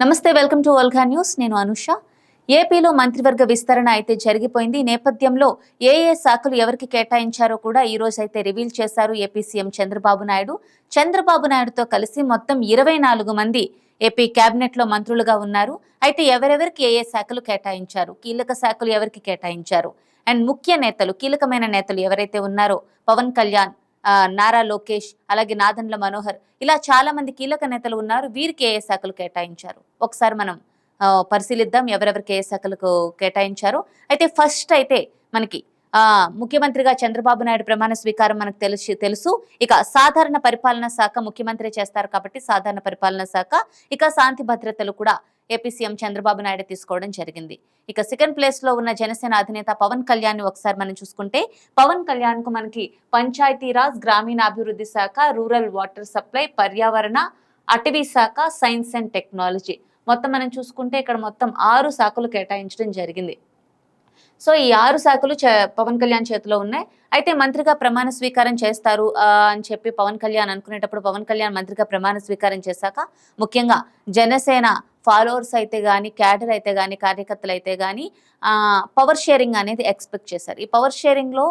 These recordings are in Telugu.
నమస్తే వెల్కమ్ టు ఓల్గా న్యూస్. నేను అనుష. ఏపీలో మంత్రివర్గ విస్తరణ అయితే జరిగిపోయింది. ఈ నేపథ్యంలో ఏ ఏ శాఖలు ఎవరికి కేటాయించారో కూడా ఈ రోజు అయితే రివీల్ చేశారు ఏపీ సీఎం చంద్రబాబు నాయుడు. చంద్రబాబు నాయుడుతో కలిసి మొత్తం ఇరవై నాలుగు మంది ఏపీ కేబినెట్లో మంత్రులుగా ఉన్నారు. అయితే ఎవరెవరికి ఏ ఏ శాఖలు కేటాయించారు? కీలక శాఖలు ఎవరికి కేటాయించారు? అండ్ ముఖ్య నేతలు కీలకమైన నేతలు ఎవరైతే ఉన్నారో పవన్ కళ్యాణ్ నారా లోకేష్ అలాగే నాదన్ల మనోహర్ ఇలా చాలా మంది కీలక నేతలు ఉన్నారు. వీరికి ఏ శాఖలు కేటాయించారు? ఒకసారి మనం పరిశీలిద్దాం ఎవరెవరికి ఏ శాఖలకు కేటాయించారు. అయితే ఫస్ట్ అయితే మనకి ముఖ్యమంత్రిగా చంద్రబాబు నాయుడు ప్రమాణ స్వీకారం మనకు తెలుసు తెలుసు. ఇక సాధారణ పరిపాలన శాఖ ముఖ్యమంత్రి చేస్తారు కాబట్టి సాధారణ పరిపాలన శాఖ ఇక శాంతి భద్రతలు కూడా ఏపీ సీఎం చంద్రబాబు నాయుడు తీసుకోవడం జరిగింది. ఇక సెకండ్ ప్లేస్లో ఉన్న జనసేన అధినేత పవన్ కళ్యాణ్ ఒకసారి మనం చూసుకుంటే పవన్ కళ్యాణ్కు మనకి పంచాయతీరాజ్ గ్రామీణాభివృద్ధి శాఖ రూరల్ వాటర్ సప్లై పర్యావరణ అటవీ శాఖ సైన్స్ అండ్ టెక్నాలజీ. మొత్తం మనం చూసుకుంటే ఇక్కడ మొత్తం ఆరు శాఖలు కేటాయించడం జరిగింది. సో ఈ ఆరు శాఖలు పవన్ కళ్యాణ్ చేతిలో ఉన్నాయి. అయితే మంత్రిగా ప్రమాణ స్వీకారం చేస్తారు అని చెప్పి పవన్ కళ్యాణ్ అనుకునేటప్పుడు పవన్ కళ్యాణ్ మంత్రిగా ప్రమాణ స్వీకారం చేశాక ముఖ్యంగా జనసేన ఫాలోవర్స్ అయితే కానీ క్యాడర్ అయితే కానీ కార్యకర్తలు అయితే కానీ పవర్ షేరింగ్ అనేది ఎక్స్పెక్ట్ చేశారు. ఈ పవర్ షేరింగ్లో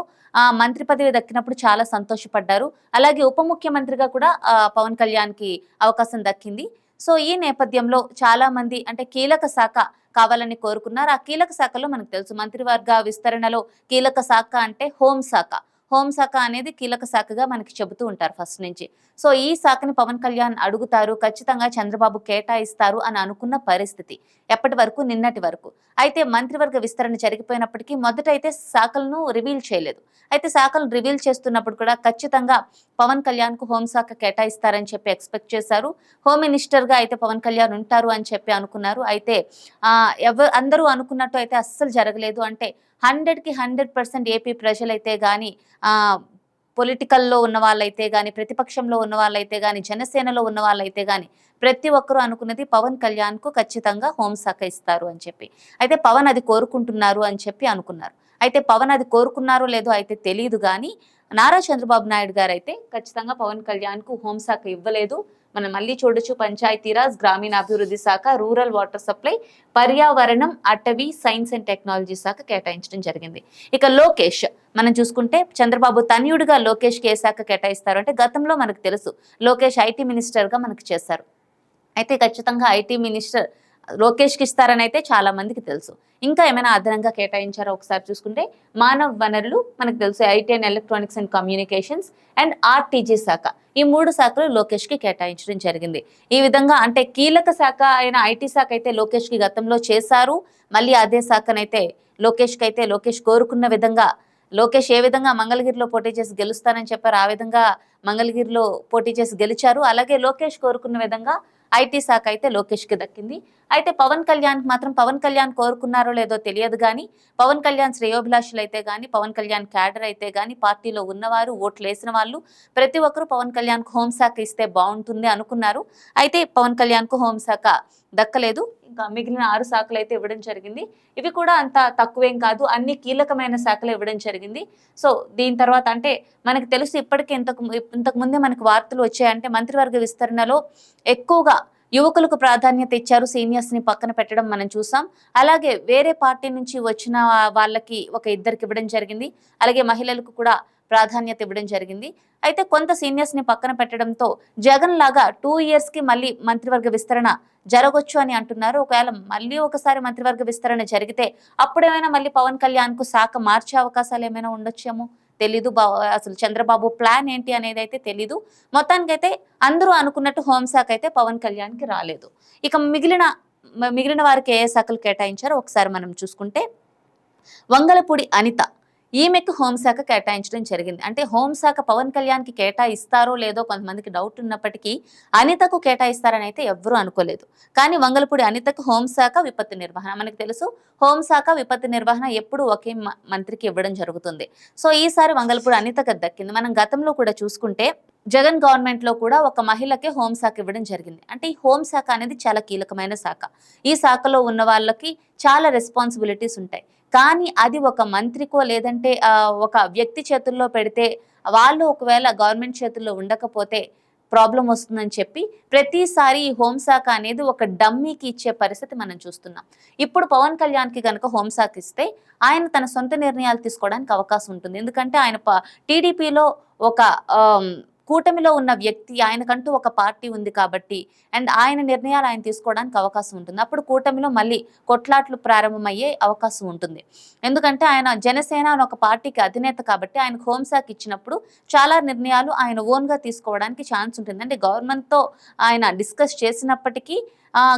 మంత్రి పదవి దక్కినప్పుడు చాలా సంతోషపడ్డారు. అలాగే ఉప ముఖ్యమంత్రిగా కూడా పవన్ కళ్యాణ్కి అవకాశం దక్కింది. సో ఈ నేపథ్యంలో చాలా మంది అంటే కీలక శాఖ కావాలని కోరుకున్నారు. ఆ కీలక శాఖలో మనకు తెలుసు మంత్రివర్గ విస్తరణలో కీలక శాఖ అంటే హోంశాఖ హోంశాఖ అనేది కీలక శాఖగా మనకి చెబుతూ ఉంటారు ఫస్ట్ నుంచి. సో ఈ శాఖని పవన్ కళ్యాణ్ అడుగుతారు ఖచ్చితంగా చంద్రబాబు కేటాయిస్తారు అని అనుకున్న పరిస్థితి ఎప్పటి వరకు నిన్నటి వరకు. అయితే మంత్రివర్గ విస్తరణ జరిగిపోయినప్పటికీ మొదట అయితే శాఖలను రివీల్ చేయలేదు. అయితే శాఖలు రివీల్ చేస్తున్నప్పుడు కూడా ఖచ్చితంగా పవన్ కళ్యాణ్కు హోంశాఖ కేటాయిస్తారని చెప్పి ఎక్స్పెక్ట్ చేశారు. హోమ్ మినిస్టర్గా అయితే పవన్ కళ్యాణ్ ఉంటారు అని చెప్పి అనుకున్నారు. అయితే ఎవ అందరూ అనుకున్నట్టు అయితే అస్సలు జరగలేదు. అంటే హండ్రెడ్కి హండ్రెడ్ పర్సెంట్ ఏపీ ప్రజలైతే కానీ పొలిటికల్లో ఉన్న వాళ్ళైతే కానీ ప్రతిపక్షంలో ఉన్న వాళ్ళైతే కానీ జనసేనలో ఉన్న వాళ్ళైతే కానీ ప్రతి ఒక్కరూ అనుకున్నది పవన్ కళ్యాణ్కు ఖచ్చితంగా హోంశాఖ ఇస్తారు అని చెప్పి. అయితే పవన్ అది కోరుకుంటున్నారు అని చెప్పి అనుకున్నారు. అయితే పవన్ అది కోరుకున్నారో లేదో అయితే తెలియదు కానీ నారా చంద్రబాబు నాయుడు గారు అయితే ఖచ్చితంగా పవన్ కళ్యాణ్కు హోంశాఖ ఇవ్వలేదు. మనం మళ్ళీ చూడొచ్చు. పంచాయతీరాజ్ గ్రామీణాభివృద్ధి శాఖ రూరల్ వాటర్ సప్లై పర్యావరణం అటవీ సైన్స్ అండ్ టెక్నాలజీ శాఖ కేటాయించడం జరిగింది. ఇక లోకేష్ మనం చూసుకుంటే చంద్రబాబు తనయుడిగా లోకేష్కి ఏ శాఖ కేటాయిస్తారు అంటే గతంలో మనకు తెలుసు. లోకేష్ ఐటీ మినిస్టర్గా మనకు చేశారు. అయితే ఖచ్చితంగా ఐటీ మినిస్టర్ లోకేష్కి ఇస్తారని అయితే చాలా మందికి తెలుసు. ఇంకా ఏమైనా అదనంగా కేటాయించారో ఒకసారి చూసుకుంటే మానవ వనరులు మనకు తెలుసు. IT and electronics and communications and RTG శాఖ. ఈ మూడు శాఖలు లోకేష్కి కేటాయించడం జరిగింది. ఈ విధంగా అంటే కీలక శాఖ అయిన ఐటీ శాఖ అయితే లోకేష్కి గతంలో చేశారు. మళ్ళీ అదే శాఖనైతే లోకేష్కి అయితే లోకేష్ కోరుకున్న విధంగా లోకేష్ ఏ విధంగా మంగళగిరిలో పోటీ చేసి గెలుస్తానని చెప్పారు ఆ విధంగా మంగళగిరిలో పోటీ చేసి గెలిచారు. అలాగే లోకేష్ కోరుకున్న విధంగా ఐటీ శాఖ అయితే లోకేష్కి దక్కింది. అయితే పవన్ కళ్యాణ్ మాత్రం పవన్ కళ్యాణ్ కోరుకున్నారో లేదో తెలియదు కానీ పవన్ కళ్యాణ్ శ్రేయోభిలాషులు అయితే కానీ పవన్ కళ్యాణ్ క్యాడర్ అయితే కానీ పార్టీలో ఉన్నవారు ఓట్లు వేసిన వాళ్ళు ప్రతి ఒక్కరూ పవన్ కళ్యాణ్కు హోంశాఖ ఇస్తే బాగుంటుంది అనుకున్నారు. అయితే పవన్ కళ్యాణ్కు హోంశాఖ దక్కలేదు. ఇంకా మిగిలిన ఆరు శాఖలు అయితే ఇవ్వడం జరిగింది. ఇవి కూడా అంత తక్కువేం కాదు. అన్ని కీలకమైన శాఖలు ఇవ్వడం జరిగింది. సో దీని తర్వాత అంటే మనకు తెలుసు ఇప్పటికే ఇంతకు ఇంతకు ముందే మనకు వార్తలు వచ్చాయంటే మంత్రివర్గ విస్తరణలో ఎక్కువగా యువకులకు ప్రాధాన్యత ఇచ్చారు. సీనియర్స్ని పక్కన పెట్టడం మనం చూసాం. అలాగే వేరే పార్టీ నుంచి వచ్చిన వాళ్ళకి ఒక ఇద్దరికి ఇవ్వడం జరిగింది. అలాగే మహిళలకు కూడా ప్రాధాన్యత ఇవ్వడం జరిగింది. అయితే కొంత సీనియర్స్ని పక్కన పెట్టడంతో జగన్ లాగా టూ ఇయర్స్కి మళ్ళీ మంత్రివర్గ విస్తరణ జరగొచ్చు అని అంటున్నారు. ఒకవేళ మళ్ళీ ఒకసారి మంత్రివర్గ విస్తరణ జరిగితే అప్పుడేమైనా మళ్ళీ పవన్ కళ్యాణ్కు శాఖ మార్చే అవకాశాలు ఏమైనా ఉండొచ్చేమో? తెలీదు అసలు చంద్రబాబు ప్లాన్ ఏంటి అనేది అయితే తెలీదు. మొత్తానికైతే అందరూ అనుకున్నట్టు హోంశాఖ అయితే పవన్ కళ్యాణ్కి రాలేదు. ఇక మిగిలిన మిగిలిన వారికి ఏ శాఖలు కేటాయించారో ఒకసారి మనం చూసుకుంటే వంగలపూడి అనిత ఈమెకు హోంశాఖ కేటాయించడం జరిగింది. అంటే హోంశాఖ పవన్ కళ్యాణ్కి కేటాయిస్తారో లేదో కొంతమందికి డౌట్ ఉన్నప్పటికీ అనితకు కేటాయిస్తారని అయితే ఎవ్వరూ అనుకోలేదు. కానీ వంగలపూడి అనితకు హోంశాఖ విపత్తు నిర్వహణ మనకు తెలుసు హోంశాఖ విపత్తు నిర్వహణ ఎప్పుడు ఒకే మ- మంత్రికి ఇవ్వడం జరుగుతుంది. సో ఈసారి వంగలపూడి అనితకు దక్కింది. మనం గతంలో కూడా చూసుకుంటే జగన్ గవర్నమెంట్లో కూడా ఒక మహిళకే హోంశాఖ ఇవ్వడం జరిగింది. అంటే ఈ హోంశాఖ అనేది చాలా కీలకమైన శాఖ. ఈ శాఖలో ఉన్న వాళ్ళకి చాలా రెస్పాన్సిబిలిటీస్ ఉంటాయి. కానీ అది ఒక మంత్రికో లేదంటే ఒక వ్యక్తి చేతుల్లో పెడితే వాళ్ళు ఒకవేళ గవర్నమెంట్ చేతుల్లో ఉండకపోతే ప్రాబ్లం వస్తుందని చెప్పి ప్రతిసారి ఈ హోంశాఖ అనేది ఒక డమ్మీకి ఇచ్చే పరిస్థితి మనం చూస్తున్నాం. ఇప్పుడు పవన్ కళ్యాణ్కి కనుక హోంశాఖ ఇస్తే ఆయన తన సొంత నిర్ణయాలు తీసుకోవడానికి అవకాశం ఉంటుంది. ఎందుకంటే ఆయన టీడీపీలో ఒక కూటమిలో ఉన్న వ్యక్తి ఆయనకంటూ ఒక పార్టీ ఉంది కాబట్టి అండ్ ఆయన నిర్ణయాలు ఆయన తీసుకోవడానికి అవకాశం ఉంటుంది. అప్పుడు కూటమిలో మళ్ళీ కొట్లాట్లు ప్రారంభమయ్యే అవకాశం ఉంటుంది. ఎందుకంటే ఆయన జనసేన అని ఒక పార్టీకి అధినేత కాబట్టి ఆయన హోంశాఖ ఇచ్చినప్పుడు చాలా నిర్ణయాలు ఆయన ఓన్గా తీసుకోవడానికి ఛాన్స్ ఉంటుంది. అంటే గవర్నమెంట్తో ఆయన డిస్కస్ చేసినప్పటికీ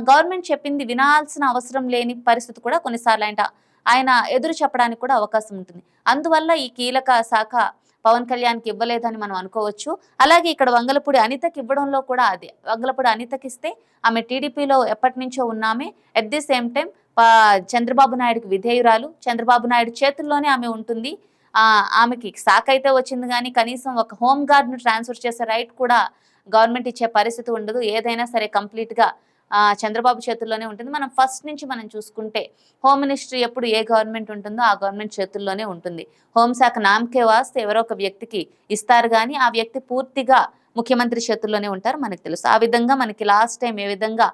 గవర్నమెంట్ చెప్పింది వినాల్సిన అవసరం లేని పరిస్థితి కూడా కొన్నిసార్లు ఆయన ఆయన ఎదురు చెప్పడానికి కూడా అవకాశం ఉంటుంది. అందువల్ల ఈ కీలక శాఖ పవన్ కళ్యాణ్కి ఇవ్వలేదని మనం అనుకోవచ్చు. అలాగే ఇక్కడ వంగలపూడి అనితకి ఇవ్వడంలో కూడా అదే. వంగలపూడి అనితకి ఇస్తే ఆమె టీడీపీలో ఎప్పటి నుంచో ఉన్నామే. At the same time Chandrababu నాయుడుకి విధేయురాలు. చంద్రబాబు నాయుడు చేతుల్లోనే ఆమె ఉంటుంది. ఆమెకి సాక్ అయితే వచ్చింది కానీ కనీసం ఒక హోమ్ గార్డ్ను ట్రాన్స్ఫర్ చేసే రైట్ కూడా గవర్నమెంట్ ఇచ్చే పరిస్థితి ఉండదు. ఏదైనా సరే కంప్లీట్గా చంద్రబాబు చేతుల్లోనే ఉంటుంది. మనం ఫస్ట్ నుంచి మనం చూసుకుంటే హోమ్ మినిస్ట్రీ ఎప్పుడు ఏ గవర్నమెంట్ ఉంటుందో ఆ గవర్నమెంట్ చేతుల్లోనే ఉంటుంది. హోంశాఖ నామకే వాస్తే ఎవరో ఒక వ్యక్తికి ఇస్తారు కానీ ఆ వ్యక్తి పూర్తిగా ముఖ్యమంత్రి చేతుల్లోనే ఉంటారు మనకు తెలుసు. ఆ విధంగా మనకి లాస్ట్ టైం ఏ విధంగా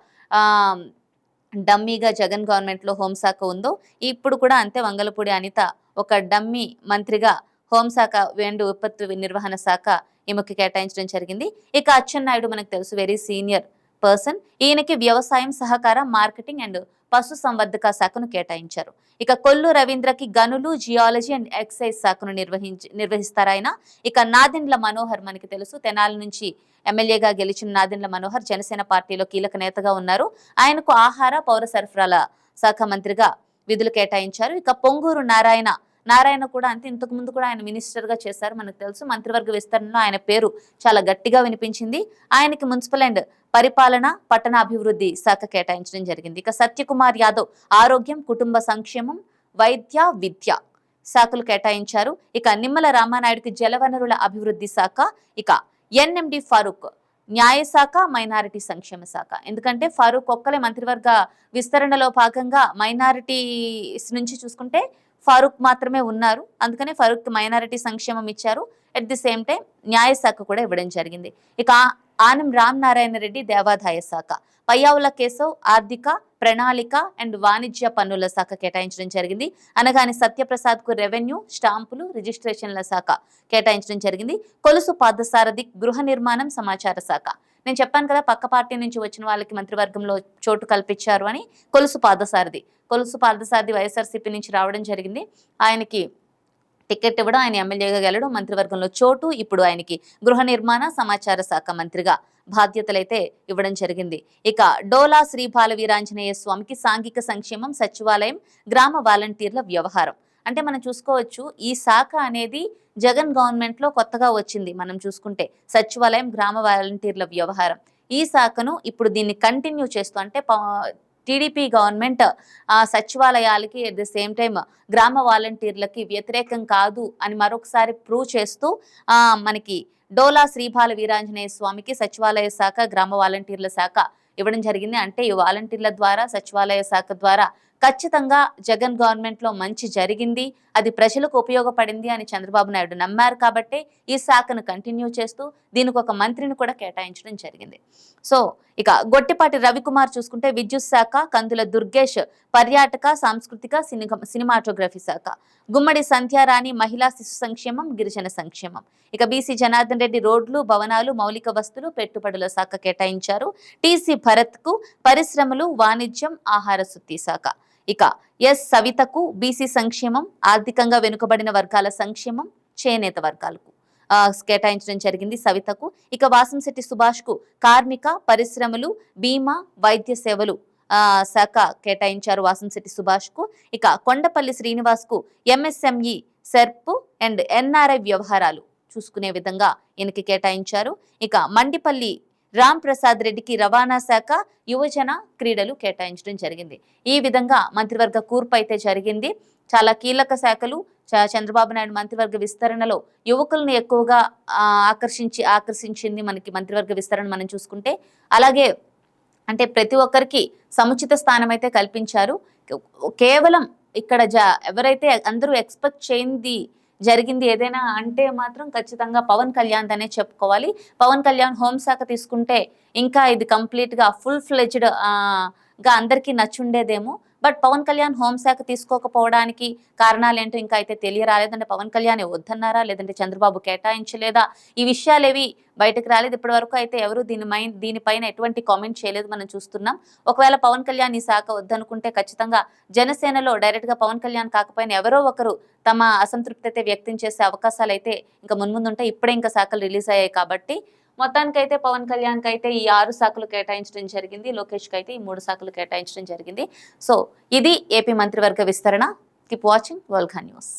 డమ్మీగా జగన్ గవర్నమెంట్లో హోంశాఖ ఉందో ఇప్పుడు కూడా అంతే వంగలపూడి అనిత ఒక డమ్మీ మంత్రిగా హోంశాఖ వేండు విపత్తు నిర్వహణ శాఖ ఈమెకి కేటాయించడం జరిగింది. ఇక అచ్చెన్నాయుడు మనకు తెలుసు వెరీ సీనియర్ పర్సన్ ఈయనకి వ్యవసాయం సహకార మార్కెటింగ్ అండ్ పశు సంవర్ధక శాఖను కేటాయించారు. ఇక కొల్లు రవీంద్రకి గనులు జియాలజీ అండ్ ఎక్సైజ్ శాఖను నిర్వహించి నిర్వహిస్తారు ఆయన. ఇక నాదెండ్ల మనోహర్ మనకి తెలుసు. తెనాలి నుంచి ఎమ్మెల్యేగా గెలిచిన నాదెండ్ల మనోహర్ జనసేన పార్టీలో కీలక నేతగా ఉన్నారు. ఆయనకు ఆహార పౌర సరఫరాల శాఖ మంత్రిగా విధులు కేటాయించారు. ఇక పొంగూరు నారాయణ నారాయణ కూడా అంతే ఇంతకు ముందు కూడా ఆయన మినిస్టర్గా చేశారు మనకు తెలుసు. మంత్రివర్గ విస్తరణలో ఆయన పేరు చాలా గట్టిగా వినిపించింది. ఆయనకి మున్సిపల్ అండ్ పరిపాలన పట్టణ అభివృద్ధి శాఖ కేటాయించడం జరిగింది. ఇక సత్యకుమార్ యాదవ్ ఆరోగ్యం కుటుంబ సంక్షేమం వైద్య విద్య శాఖలు కేటాయించారు. ఇక నిమ్మల రామానాయుడికి జలవనరుల అభివృద్ధి శాఖ ఇక ఎన్ఎండి ఫారూక్ న్యాయశాఖ మైనారిటీ సంక్షేమ శాఖ. ఎందుకంటే ఫారూక్ ఒక్కలే మంత్రివర్గ విస్తరణలో భాగంగా మైనారిటీస్ నుంచి చూసుకుంటే ఫారూక్ మాత్రమే ఉన్నారు. అందుకనే ఫారూక్ మైనారిటీ సంక్షేమం ఇచ్చారు. అట్ ది సేమ్ టైం న్యాయశాఖ కూడా ఇవ్వడం జరిగింది. ఇక ఆనం రామ్ నారాయణ రెడ్డి దేవాదాయ శాఖ. పయ్యావుల కేశవ్ ఆర్థిక ప్రణాళిక అండ్ వాణిజ్య పన్నుల శాఖ కేటాయించడం జరిగింది. అనగానే సత్యప్రసాద్కు రెవెన్యూ స్టాంపులు రిజిస్ట్రేషన్ల శాఖ కేటాయించడం జరిగింది. కొలుసు పాదసారథి గృహ నిర్మాణం సమాచార శాఖ. నేను చెప్పాను కదా పక్క పార్టీ నుంచి వచ్చిన వాళ్ళకి మంత్రివర్గంలో చోటు కల్పించారు అని కొలుసు పాదసారథి కొలుసు పాదసారథి వైఎస్ఆర్సీపీ నుంచి రావడం జరిగింది. ఆయనకి టికెట్ ఇవ్వడం ఆయన ఎమ్మెల్యేగా గెలడం మంత్రివర్గంలో చోటు. ఇప్పుడు ఆయనకి గృహ నిర్మాణ సమాచార శాఖ మంత్రిగా బాధ్యతలైతే ఇవ్వడం జరిగింది. ఇక డోలా శ్రీ బాల వీరాంజనేయ స్వామికి సాంఘిక సంక్షేమం సచివాలయం గ్రామ వాలంటీర్ల వ్యవహారం. అంటే మనం చూసుకోవచ్చు ఈ శాఖ అనేది జగన్ గవర్నమెంట్లో కొత్తగా వచ్చింది మనం చూసుకుంటే. సచివాలయం గ్రామ వాలంటీర్ల వ్యవహారం. ఈ శాఖను ఇప్పుడు దీన్ని కంటిన్యూ చేస్తూ అంటే టీడీపీ గవర్నమెంట్ ఆ సచివాలయాలకి అట్ ద సేమ్ టైం గ్రామ వాలంటీర్లకి వ్యతిరేకం కాదు అని మరొకసారి ప్రూవ్ చేస్తూ మనకి డోలా శ్రీబాల వీరాంజనేయ స్వామికి సచివాలయ శాఖ గ్రామ వాలంటీర్ల శాఖ ఇవ్వడం జరిగింది. అంటే ఈ వాలంటీర్ల ద్వారా సచివాలయ శాఖ ద్వారా ఖచ్చితంగా జగన్ గవర్నమెంట్లో మంచి జరిగింది అది ప్రజలకు ఉపయోగపడింది అని చంద్రబాబు నాయుడు నమ్మారు కాబట్టి ఈ శాఖను కంటిన్యూ చేస్తూ దీనికి ఒక మంత్రిని కూడా కేటాయించడం జరిగింది. సో ఇక గొట్టిపాటి రవికుమార్ చూసుకుంటే విద్యుత్ శాఖ కందుల దుర్గేష్ పర్యాటక సాంస్కృతిక సినిమాటోగ్రఫీ శాఖ. గుమ్మడి సంధ్యారాణి మహిళా శిశు సంక్షేమం గిరిజన సంక్షేమం. ఇక బీసీ జనార్దన్ రెడ్డి రోడ్లు భవనాలు మౌలిక వస్తువులు పెట్టుబడుల శాఖ కేటాయించారు. టీసీ భరత్కు పరిశ్రమలు వాణిజ్యం ఆహార శుద్ధి శాఖ. ఇక ఎస్ సవితకు బీసీ సంక్షేమం ఆర్థికంగా వెనుకబడిన వర్గాల సంక్షేమం చేనేత వర్గాలకు. కేటాయించడం జరిగింది సవితకు. ఇక వాసంశెట్టి సుభాష్కు కార్మిక పరిశ్రమలు బీమా వైద్య సేవలు శాఖ కేటాయించారు వాసంశెట్టి సుభాష్కు ఇక కొండపల్లి శ్రీనివాస్కు ఎంఎస్ఎంఈ సెర్ప్ అండ్ ఎన్ఆర్ఐ వ్యవహారాలు చూసుకునే విధంగా ఈయనకి కేటాయించారు. ఇక మండిపల్లి రామ్ ప్రసాద్ రెడ్డికి రవాణా శాఖ యువజన క్రీడలు కేటాయించడం జరిగింది. ఈ విధంగా మంత్రివర్గ కూర్పు అయితే జరిగింది. చాలా కీలక శాఖలు చ- చంద్రబాబు నాయుడు మంత్రివర్గ విస్తరణలో యువకులను ఎక్కువగా ఆకర్షించి ఆకర్షించింది మనకి మంత్రివర్గ విస్తరణ మనం చూసుకుంటే. అలాగే అంటే ప్రతి ఒక్కరికి సముచిత స్థానం అయితే కల్పించారు. కేవలం ఇక్కడ జా ఎవరైతే అందరూ ఎక్స్పెక్ట్ చేయింది జరిగింది ఏదైనా అంటే మాత్రం ఖచ్చితంగా పవన్ కళ్యాణ్ అనే చెప్పుకోవాలి. పవన్ కళ్యాణ్ హోంశాఖ తీసుకుంటే ఇంకా ఇది కంప్లీట్గా ఫుల్ ఫ్లెజ్డ్గా అందరికీ నచ్చుండేదేమో. బట్ పవన్ కళ్యాణ్ హోంశాఖ తీసుకోకపోవడానికి కారణాలు ఏంటో ఇంకా అయితే తెలియరాలేదంటే పవన్ కళ్యాణ్ వద్దన్నారా? లేదంటే చంద్రబాబు కేటాయించలేదా? ఈ విషయాలేవి బయటకు రాలేదు. ఇప్పటి వరకు అయితే ఎవరు దీని మై దీనిపైన ఎటువంటి కామెంట్ చేయలేదు మనం చూస్తున్నాం. ఒకవేళ పవన్ కళ్యాణ్ ఈ శాఖ వద్దనుకుంటే ఖచ్చితంగా జనసేనలో డైరెక్ట్గా పవన్ కళ్యాణ్ కాకపోయినా ఎవరో ఒకరు తమ అసంతృప్తి అయితే వ్యక్తం చేసే అవకాశాలు అయితే ఇంకా మున్ముందుంటే ఉంటాయి ఇప్పుడే ఇంకా శాఖలు రిలీజ్ అయ్యాయి కాబట్టి మొత్తానికైతే పవన్ కళ్యాణ్కి అయితే ఈ ఆరు శాఖలు కేటాయించడం జరిగింది లోకేష్కి అయితే ఈ మూడు శాఖలు కేటాయించడం జరిగింది. సో ఇది ఏపీ మంత్రివర్గ విస్తరణ. Keep watching వల్ఘా news